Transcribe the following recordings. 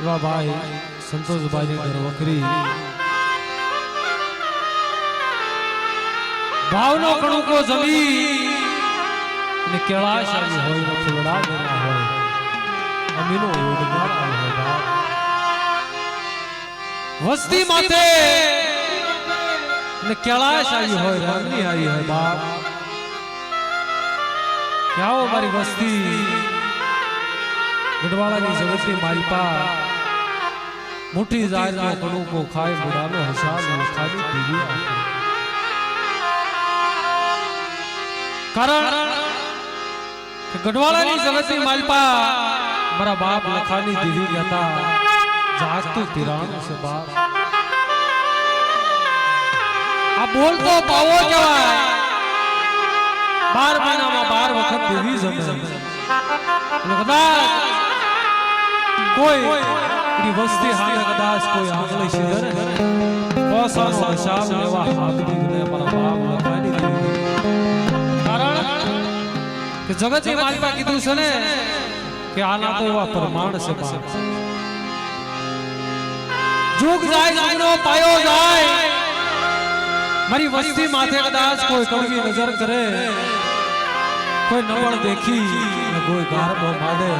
એવા ભાઈ સંતોષભાઈ વખરી. ભાવનો કણુકો જમી ને કેળા આવી હોય ને ફૂલડા દેના હોય. અમીનો યોગદાન હોય વસ્તી માથે ને કેળાશ આવી હોય રામની આવી હોય બાપ કે મારી વસ્તી? ગઢવાળાની જગતની માલપા મુઠ્ઠી જાહેરનો કણુકો ખાય મુડાનો હસાબ ખાલી પીવી આપે કારણ કે ગઢવાળાની જગતની માલપા મારા બાપ લખાની દીવી હતા જાગતું તિરાણ છે બાપ આ બોલતો પાવો કહેવાય બાર મહિનામાં બાર વખત દેવી જમે એટલે કદાચ કોઈ એની વસ્તી હાલે કદાચ કોઈ આંગળી સીધરે પોસાનો શામ લેવા હાથની ને મારા બાપ લખાની દીવી કારણ કે જગતની માલિકા કીધું છે ને કે આના તો એવા પ્રમાણ છે બાપ જુગ જાય જુગનો પાયો જાય મારી વસ્તી માથે કદાચ કોઈ કડવી નજર કરે કોઈ નવળ દેખી કોઈ ગાર બો માડે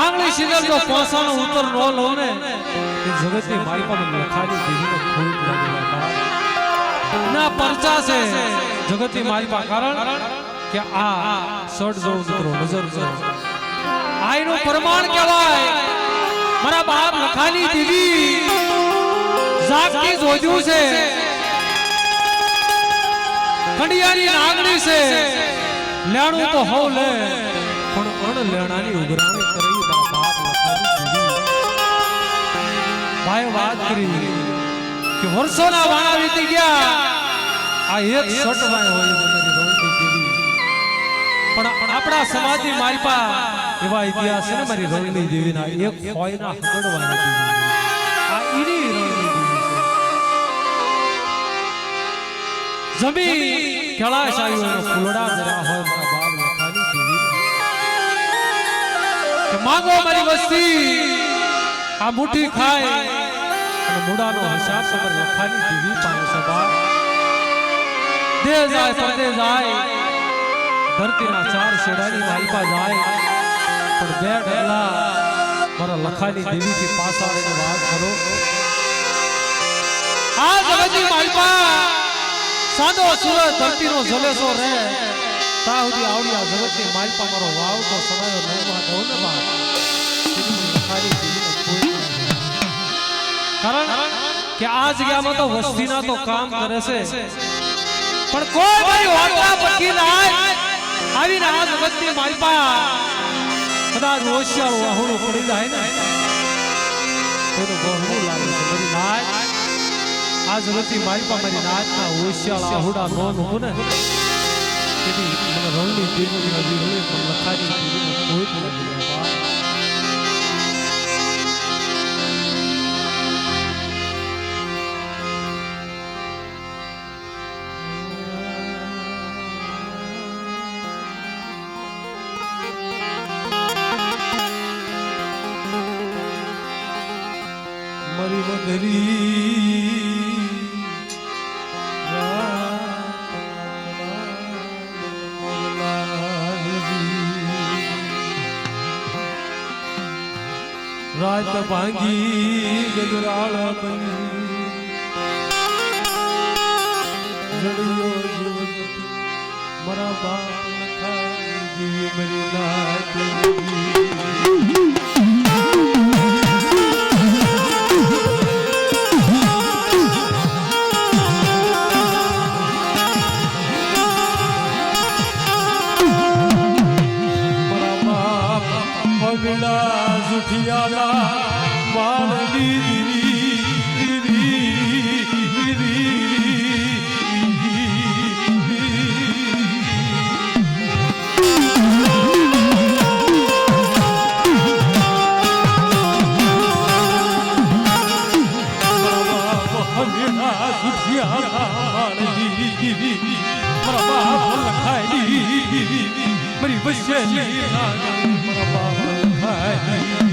આંગળી સિગર જો પોસાનો ઉતર નો લો ને. એ જગતની મારી પાસે લખાની દીવીને ખૂબ લાગે ના પરચા છે. જગતની મારી પાસે કારણ કે આ શર્ટ જો મિત્રો નજર જો આઈનું પ્રમાણ કહેવાય. મારા બાપ લખાની દીવી જાગતી જોજ્યું છે. ખંડિયાની નાગણી છે. લેણું તો હોવ લે પણ અણ લેણાની ઉઘરાણી ભાઈ વાત કરી. કે વર્ષોના વાણા વીતી ગયા. આ એક સટ ભાઈ હોય પણ આપણા સમાજની માલપા એવા ઇતિહાસ છે ને મારી રણની દેવીના એક ખોયના હકડવાની દેવી આ રણની જમી કૈલાશ આવ્યો ફૂલડા જરા હોય મારા બાપ લખાની દેવી કે માંગો મારી વસ્તી. આ મુઠ્ઠી ખાય. મુડાનો હિસાબ તમારી લખાની દીવી પાસે સભા દે જાય પરદે જાય. ધરતીના ચાર શેડાની માલપા જાય. પણ બે ડગલા મારા લખાની દેવીથી પાછા આવીને વાત કરો. આ જગતની માલપા સાદો સૂરજ ધરતીનો જલેસો રે તા સુધી આવડી આ જગતની માલપા મારો વાવતો સદાયો નહેરમાં દઉં ને કારણ કે આ જગ્યામાં તો વસ્તીના તો કામ કરે છે. પણ કોઈ મારી વાર્તા પકી નાય આવીને આ જગતની પા કદાચ હોશિયાર વાહુડું પડી જાય ને. તેનું બહુ લાગે છે. મારી નાચ આ જગતની પા મારી નાચના હોશિયાર આહુડા નો નું ને. તેથી મને રણની દિલની હોય પણ લખાડી કોઈ ભાંગી ગજરાળ બની મારા બાપ દીવી મરી નાચ મારા મારી વચ્ચે મારા બાપ લખાય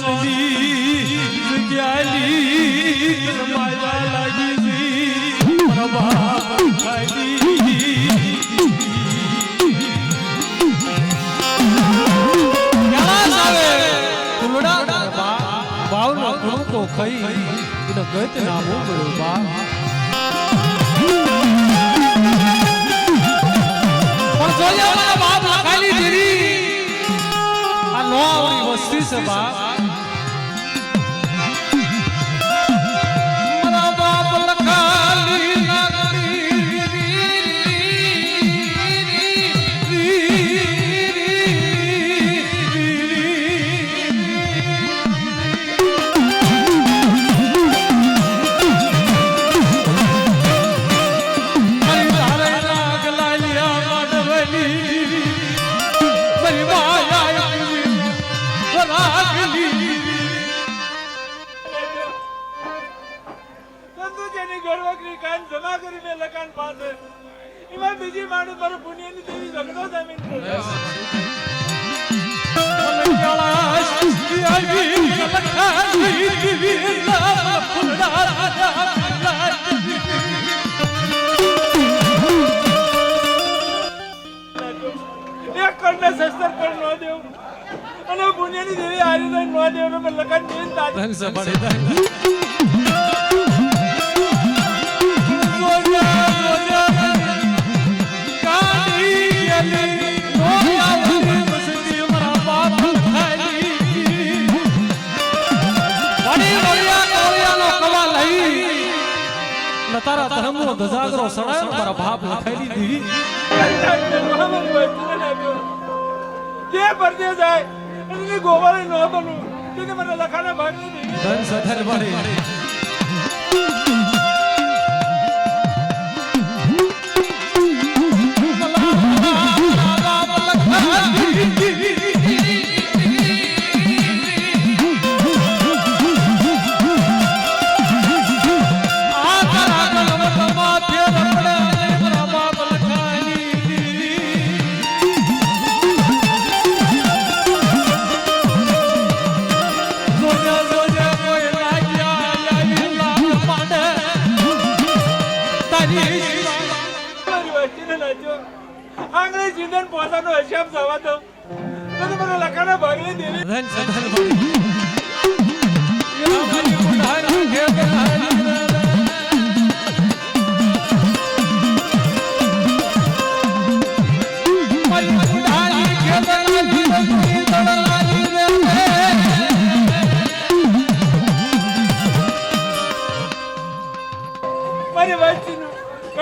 સોનની જગ્યાની માયા લાગી પ્રભા ગત નામો બાપ દેરી આ નો આવડી વસ્તી છે, બા. કરી પાસે. એમાં બીજી માણસ મારો પુણ્યની દેવી ઝઘડો જમીન. એક કરને શસ્ત્ર પર ન દેવું. અને પુણ્યની દેવી હારી ન દેવું મેં લખાણ બેન તારી તારા ધર્મનો ધજાગરો સડાયો તારા બાપ લખાઈ દીધી. જે પરદેશ જાય એની ગોવાળી ન બનવું. તો કે મને લખાના ભાગની દેવી ધન સધર મળી 一 臂 આંગળી ચીંધન પોતાનો હિસાબ થવા દો તો મને લખાના ભાગની દેવી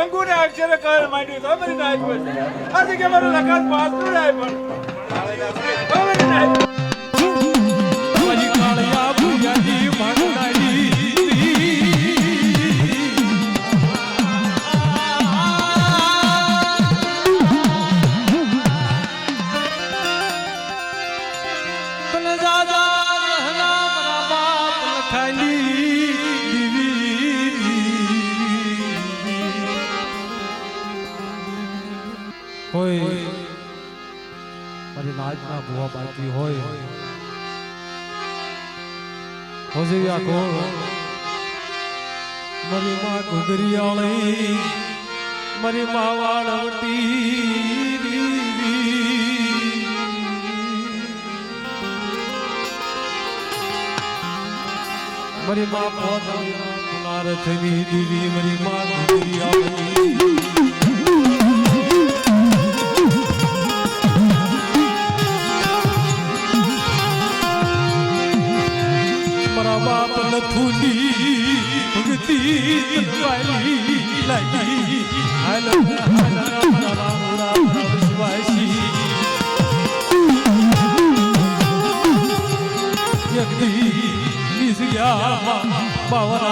કંકુને અક્ષરે કર માંડ્યું તો મારી નાચ બસ આજે કે મારું લખાણ પાછું જાય પણ. નાચના ભૂવા બાકી હોય હોજિયા કોણ મારી માં ઘુઘરિયાળી મારી માં વાળવટી મારી માં પોતાના પુનારથની દીવી મારી માં ઘુઘરિયાળી બાપ નથુની ભક્તિ વાલી લાગી હાલ હાલ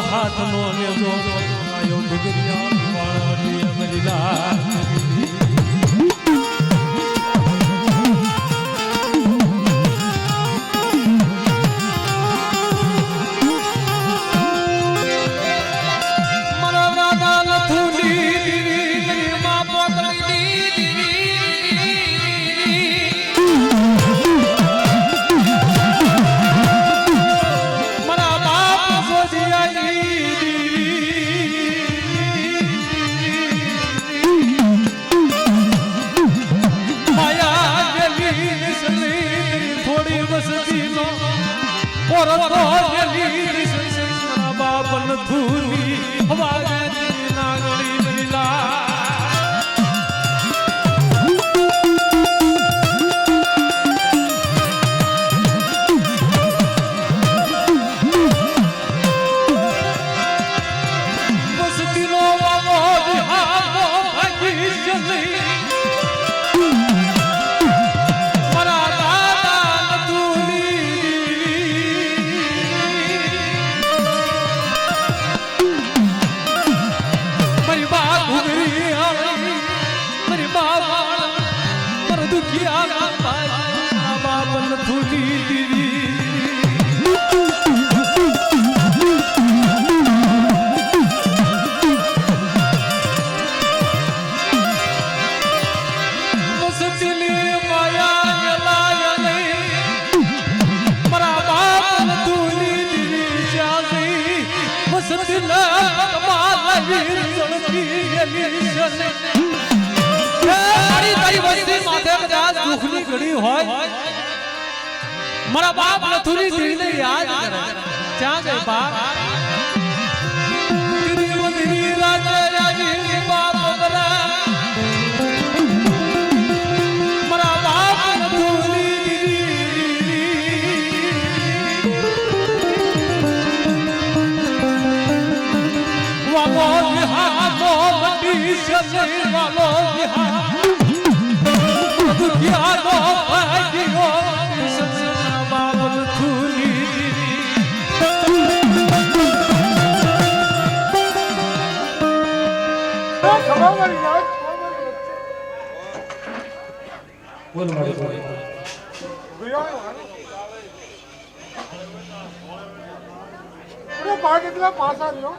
હાથ નો લેજો આયો ડુગરિયા વાળી અમરીલા સુરની વાગે વીર ચડતી હોય મારા બાપ નથુની દીને યાદ કરે. ક્યાં ગઈ બાપ? பாக்கெட்ல பாஸ் ஆகிடும்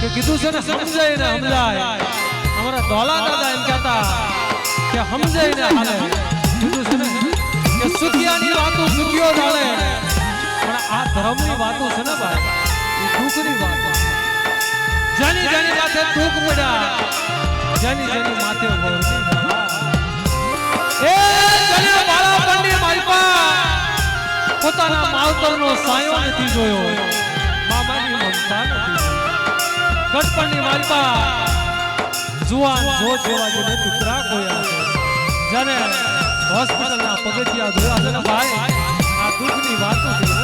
કે કીધું છે ને, સમજાય ને સમજાય અમારા દાદા એમ કહેતા કે સમજાય ને હાલે. સુખિયાની વાતો સુખિયો જાણે. પણ આ ધર્મની વાતો છે ને ભાઈ, એ વાતો જેની જેની માથે દુઃખ પડ્યા જેની જેની માથે એ જલિયો બાળા પંડી માલપા પોતાના માવતરનો સાયો નથી જોયો. મામાની મમતા નથી. ગટપણની માલપા જુવાન જો જોવા જેને ખોયા છે. જેને હોસ્પિટલના પગથિયા જોયા છે ભાઈ, આ દુઃખની વાતો થી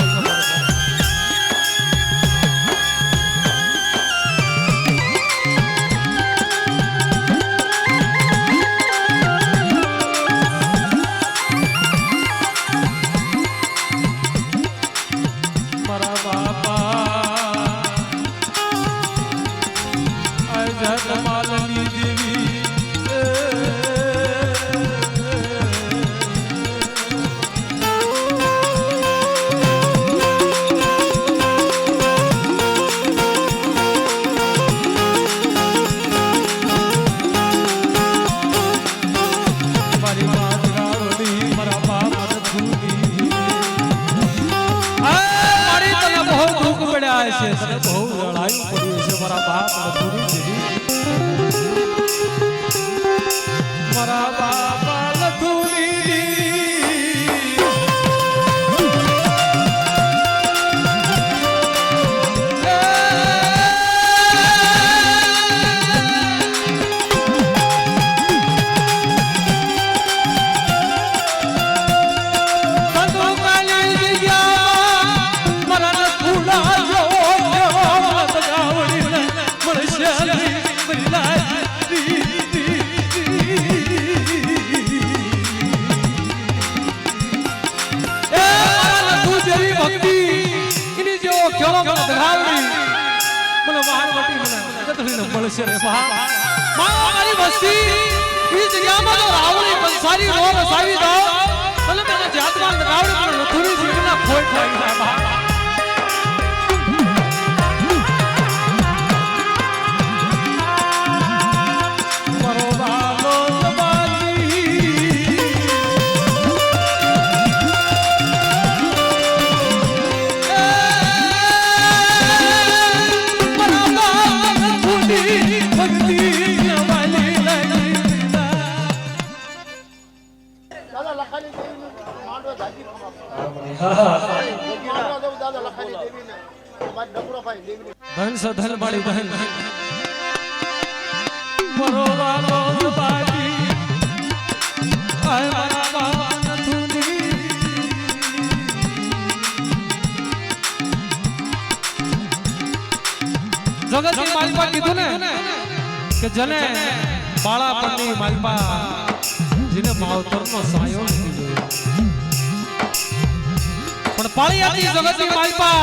પાળી માલપા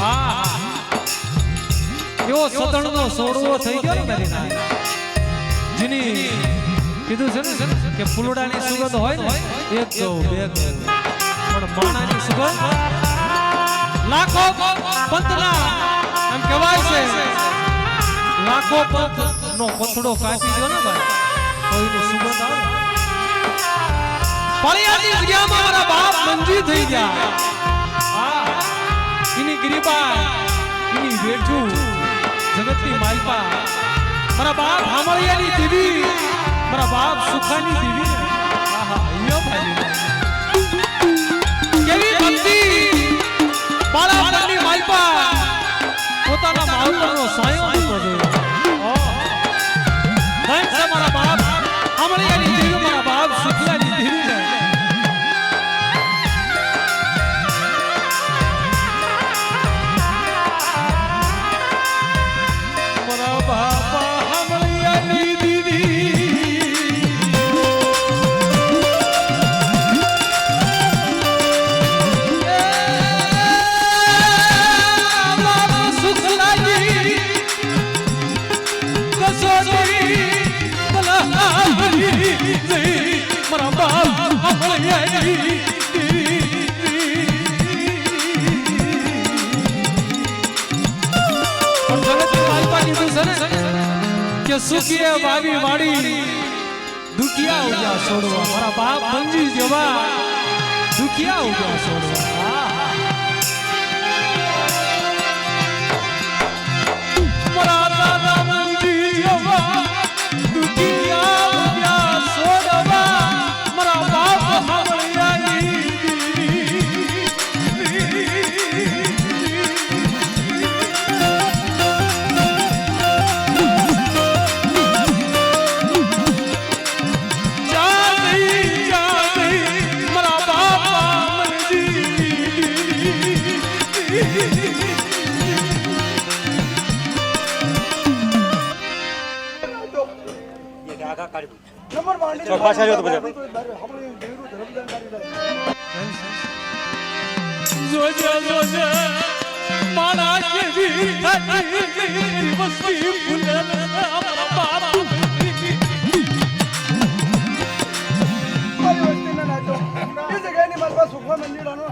આ એવો સતણનો સોડવો થઈ ગયો ને મારી જેની કીધું છે ને કે ફૂલડાની સુગંધ હોય ને એક ગૌ બે ગૌ પણ માણાની સુગંધ? લાખો પંતના એમ કહેવાય છે. લાખો પંત નો પંથડો કાપી ગયો ને ભાઈ, તો એની સુગંધ આવે. પળિયાની જગ્યામાં મારા બાપ મંજી થઈ ગયા. હા એની ગિરિબા એની વેઠું જગતની માલપા. મારા બાપ હામળિયાની દેવી, મારા બાપ સુખાની દેવી. આહા અయ్యో ભાઈ. કેવી ભક્તિ? બાળા માલપા. પોતાના માવતરનો સાયો જોયો. એ મારી સુખવા મંદિરનો.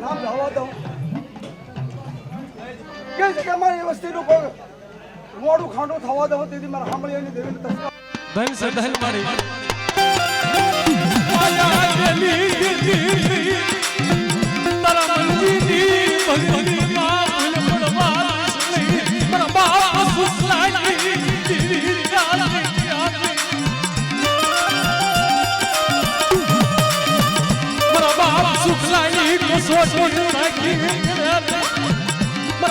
નામ જવા દઉં કે જગ્યા મારી વસ્તીનું કોઈ મોડું ખાંડું થવા દઉં તેથી મારા સાંભળીની દેવીને તસ્કર ધન સે ધન મારી તારા મંજીની ભગવતી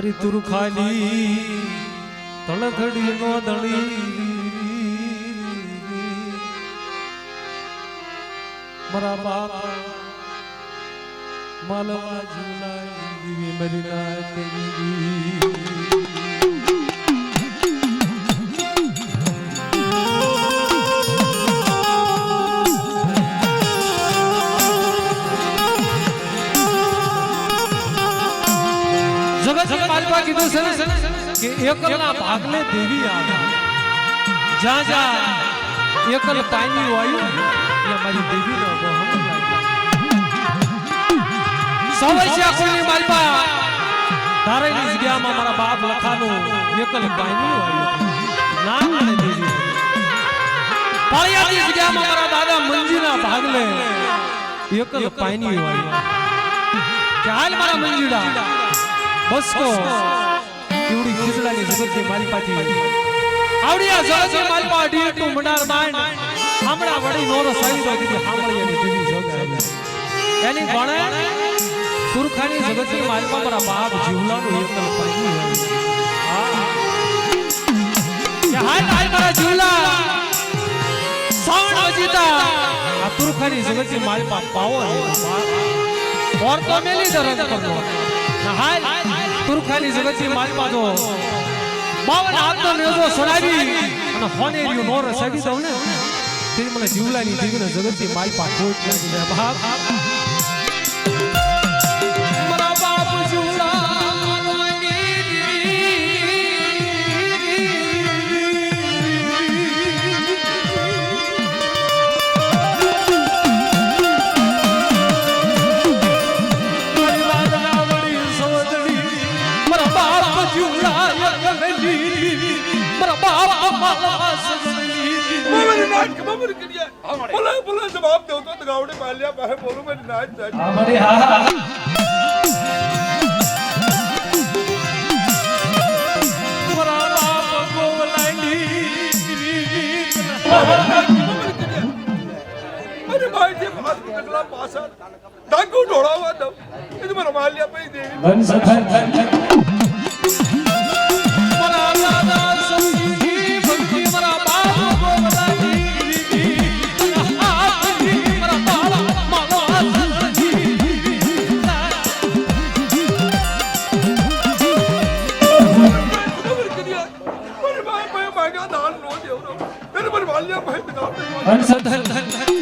મારી તુર ખાલી તળખડી નો દળી મારા બાપ માલવા જીવલાઈ મરી ના કરી જગત કીધું છે કે એકલના ભાગને દેવી આવે જ્યાં જ્યાં એકલ પાણી વાયુ. ત્યાં મારી દેવી નો સમસ્યા કોઈની માલપા તારેની જગ્યામાં મારા બાપ લખાનું એકલ પાણી વાયુ. ના મને દેવી. પાળિયાની જગ્યામાં મારા દાદા મંજીના ભાગલે એકલ પાણી વાયુ. કે હાલ મારા મંજીડા. બસકો એવડી ખીચડાની જગતની મારી પાછી આવડિયા જગતની મારી પા અઢી એટલું મંડાર બાણ હમણા વડી નોરો સાઈ દો દીધી હામળિયાની દીવી જગ આવી એની ગણે પુરખાની જગતની માલપા મારા બાપ જીવલાનું એકલ હોય. કે હાલ હાલ મારા જીવલા. સાવણ વજીતા આ પુરખાની જગતની મારી પા પાવો ઓર તો મેલી દરદ કરતો ના હાલ તુરખાની જગતની મારી પાછો બાવન હાથનો નેજો સડાવી અને હોનેરિયો નોર રસાવી દઉં ને તે મને જીવલાની જીવને જગતની મારી પા ખોટ બાપ ભલે ભલે જવાબ દઉં તો ગાવડે પાલ્યા પાસે બોલું મારી નાચ નાચ મારા બાપ ગોવલાની અરે ભાઈ જે પાંચ કેટલા પાછા ડાકુ ઢોળાવા દઉં એ તો મારા માલ્યા પૈ દેવી ありがと。